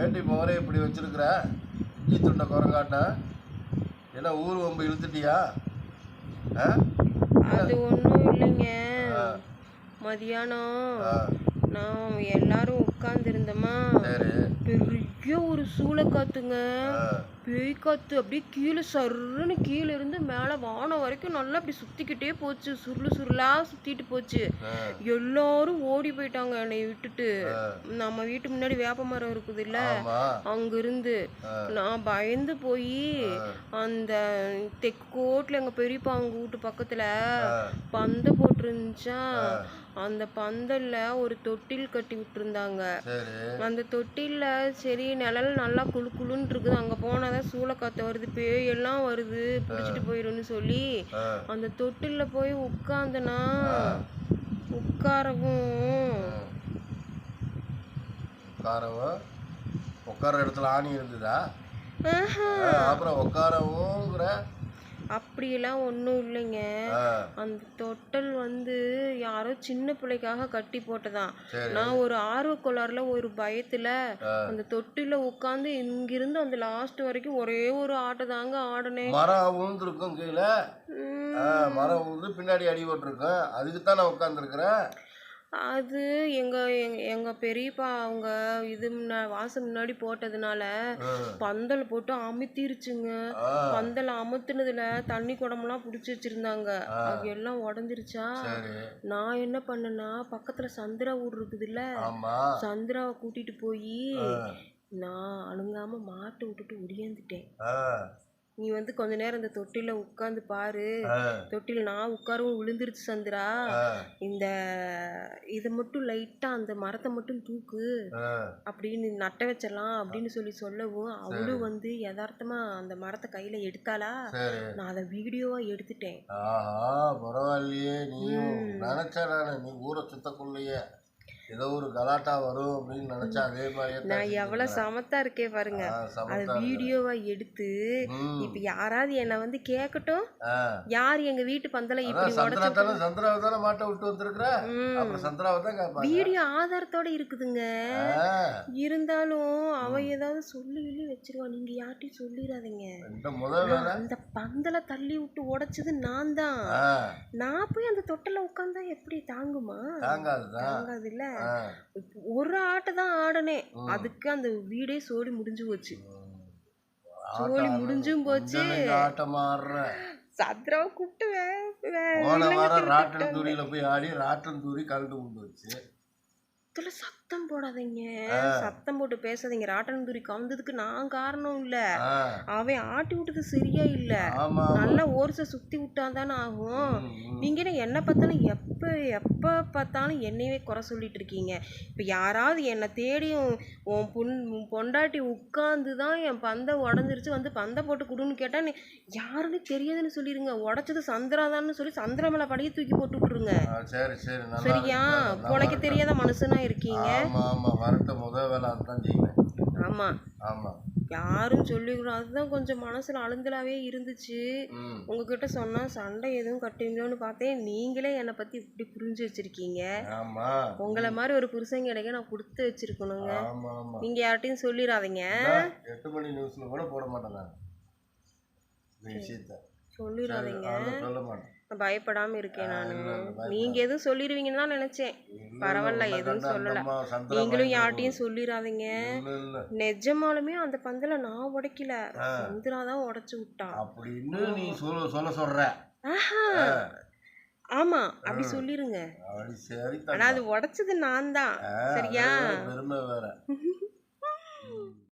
ஏண்டி மோரே இப்படி வச்சிருக்கிற? இஞ்சி துண்டை குரங்காட்ட? என்ன ஊர் வம்பு இழுத்துட்டியா? ஆ? அது ஒன்றும் இல்லைங்க. மதியானம் நான் எல்லாரும் உட்காந்துருந்தோமா சரி பெரிய ஒரு சூளைக்காத்துங்க ஆ, பேய் காத்து அப்படியே கீழே சர்ருன்னு கீழே இருந்து மேலே வானம் வரைக்கும் நல்லா அப்படி சுத்திக்கிட்டே போச்சு. சுருளு சுருளா சுத்திட்டு போச்சு. எல்லாரும் ஓடி போயிட்டாங்க என்னை விட்டுட்டு. நம்ம வீட்டு முன்னாடி வேப்ப மரம் இருக்குது இல்ல? அங்கிருந்து. நான் பயந்து போய் அந்த தெற்கு கோட்டில் எங்கள் பெரியப்பா அவங்க வீட்டு பக்கத்தில் பந்த போட்டிருந்துச்சா அந்த பந்தல்ல ஒரு தொட்டில் கட்டி விட்டுருந்தாங்க. அந்த தொட்டில்ல சரி நிழல் நல்லா குளு குளுன்னு இருக்குது. அங்கே போனாதான் சூளைக்காத்து வருது பேய் எல்லாம் வருது. பிடிச்சிட்டு போயிடும்னு சொல்லி அந்த தொட்டில்ல போய் உட்காந்தனா உட்காரவும் உட்காரவும் உட்கார இடத்துல ஆணி இருந்ததா? அப்புறம் உட்காரவுங்கிற அப்படியெல்லாம் ஒன்றும் இல்லைங்க. அந்த தொட்டல் வந்து யாரோ சின்ன பிள்ளைக்காக கட்டி போட்டதான். நான் ஒரு ஆர்வ கோளாறுல ஒரு பயத்துல. அந்த தொட்டில உட்காந்து இங்கிருந்து அந்த லாஸ்ட் வரைக்கும் ஒரே ஒரு ஆட்டை தாங்க ஆடினேன். மரம் விழுந்துருக்கும் கீழே. மரம் விழுந்து பின்னாடி அடி போட்டிருக்கேன் அதுக்கு தான் நான் உட்காந்துருக்குறேன் அது எங்க எங்க எங்க பெரியப்பா அவங்க இது முன்னா வாசல் முன்னாடி போட்டதுனால பந்தல் போட்டு அமுத்திருச்சுங்க. பந்தல் அமுத்துனதுல தண்ணி குடமெல்லாம் பிடிச்சி வச்சிருந்தாங்க. அது எல்லாம் உடஞ்சிருச்சா? சரி. நான் என்ன பண்ணேன்னா பக்கத்துல சந்திரா ஊர் இருக்குதுல்ல? சந்திராவை கூட்டிட்டு போய் நான் அழுங்காம மாட்டை விட்டுட்டு ஒடியாந்துட்டேன். நீ வந்து கொஞ்ச நேரம் இந்த தொட்டில உட்காந்து பாரு. தொட்டில நான் உட்காரவும் விழுந்துருச்சு சந்திரா. இந்த இதை மட்டும் லைட்டா அந்த மரத்தை மட்டும் தூக்கு. அப்படின்னு நட்ட வச்சிடலாம் அப்படின்னு சொல்லி சொல்லவும் அவளும் வந்து யதார்த்தமா அந்த மரத்தை கையில எடுத்தாளா? நான் அதை வீடியோவா எடுத்துட்டேன். ஆஹா பரவாயில்லையே. நீயும் நினைச்ச நானு நீ ஊரை சுத்தக்குள்ளேயே ஏதோ ஒரு கலாட்டா வரும் அப்படின்னு நினைச்சா அதே மாதிரியே தான் நான் எவ்வளவு சமத்தா இருக்கே பாருங்க. அதை வீடியோவா எடுத்து. இப்ப யாராவது என்னை வந்து கேட்கட்டும். யார் எங்க வீட்டு பந்தலை இப்படி உடச்சு சந்திராவை தானே மாட்ட விட்டு வந்திருக்கிற? அப்புறம் சந்திராவை தான் வீடியோ ஆதாரத்தோட இருக்குதுங்க. இருந்தாலும் அவ ஏதாவது சொல்லி சொல்லி வச்சிருவா. நீங்க யார்ட்டையும் சொல்லிடாதீங்க. அந்த பந்தலை தள்ளி விட்டு உடைச்சது நான் தான். நான் போய் அந்த தொட்டில உட்காந்தா எப்படி தாங்குமா? தாங்காதுதான். தாங்காது இல்ல ஒரு ஆட்டை தான் ஆடினேன் அதுக்கு அந்த வீடே சோடி முடிஞ்சு போச்சு. சோழி முடிஞ்சும் போச்சு. ஆட்டம் ஆடுறேன் சத்ராவை கூப்பிட்டு போன வாரம் ராட்டன் தூரியில போய் ஆடி ராட்டன் தூரி கலந்து கொண்டு வச்சு இதுல சத்தம் போடாதீங்க. சத்தம் போட்டு பேசாதீங்க. ராட்டனந்துரி கவுந்ததுக்கு நான் காரணம் இல்ல. அவன் ஆட்டி விட்டது சரியா இல்ல. நல்லா ஓர்ஸை சுத்தி விட்டான் தானே ஆகும் நீங்க என்ன பார்த்தாலும் எப்ப எப்ப பார்த்தாலும் என்னையவே குறை சொல்லிட்டு இருக்கீங்க. இப்ப யாராவது என்னை தேடியும் உன் பொன் பொண்டாட்டி உட்கார்ந்து தான் என் பந்தை உடஞ்சிருச்சு வந்து பந்தை போட்டு கொடுன்னு கேட்டா நீ யாருன்னு தெரியாதுன்னு சொல்லிருங்க. உடைச்சது சந்திராதான்னு சொல்லி சந்திரா மேல படிய தூக்கி போட்டு விட்டுருங்க. சரியா? பொழைக்க இருக்கு. தெரியாத மனுஷனா இருக்கீங்க? ஆமா ஆமா வரட்ட முதல் வேலை அதுதான் செய்வேன். ஆமா. ஆமா. யாரும் சொல்லிக்கிறோம் அதுதான் கொஞ்சம் மனசுல அழுந்தலாவே இருந்துச்சு. உங்ககிட்ட சொன்னா சண்டை எதுவும் கட்டுவீங்களோன்னு பார்த்தேன். நீங்களே என்னை பத்தி இப்படி புரிஞ்சு வச்சிருக்கீங்க. உங்களை மாதிரி ஒரு புருஷன் கிடைக்க நான் கொடுத்து வச்சிருக்கணுங்க. ஆமா ஆமா நீங்க யார்ட்டையும் சொல்லிடாதீங்க எட்டு மணி நியூஸ்ல கூட போட மாட்டேன் சொல்லிடாதீங்க பயப்படாம இருக்கேன் நான். நீங்க எதுவும் சொல்லிடுவீங்கன்னு தான் நினைச்சேன். பரவாயில்ல எதுவும் சொல்லல. நீங்களும் யார்ட்டையும் சொல்லிடாதீங்க நிஜமாலுமே அந்த பந்தல நான் உடைக்கல. சந்திரா தான் உடைச்சு விட்டான் அப்படின்னு நீ சொல்ல சொல்ல சொல்ற. ஆமா அப்படி சொல்லிருங்க. ஆனா அது உடைச்சது நான் தான். சரியா?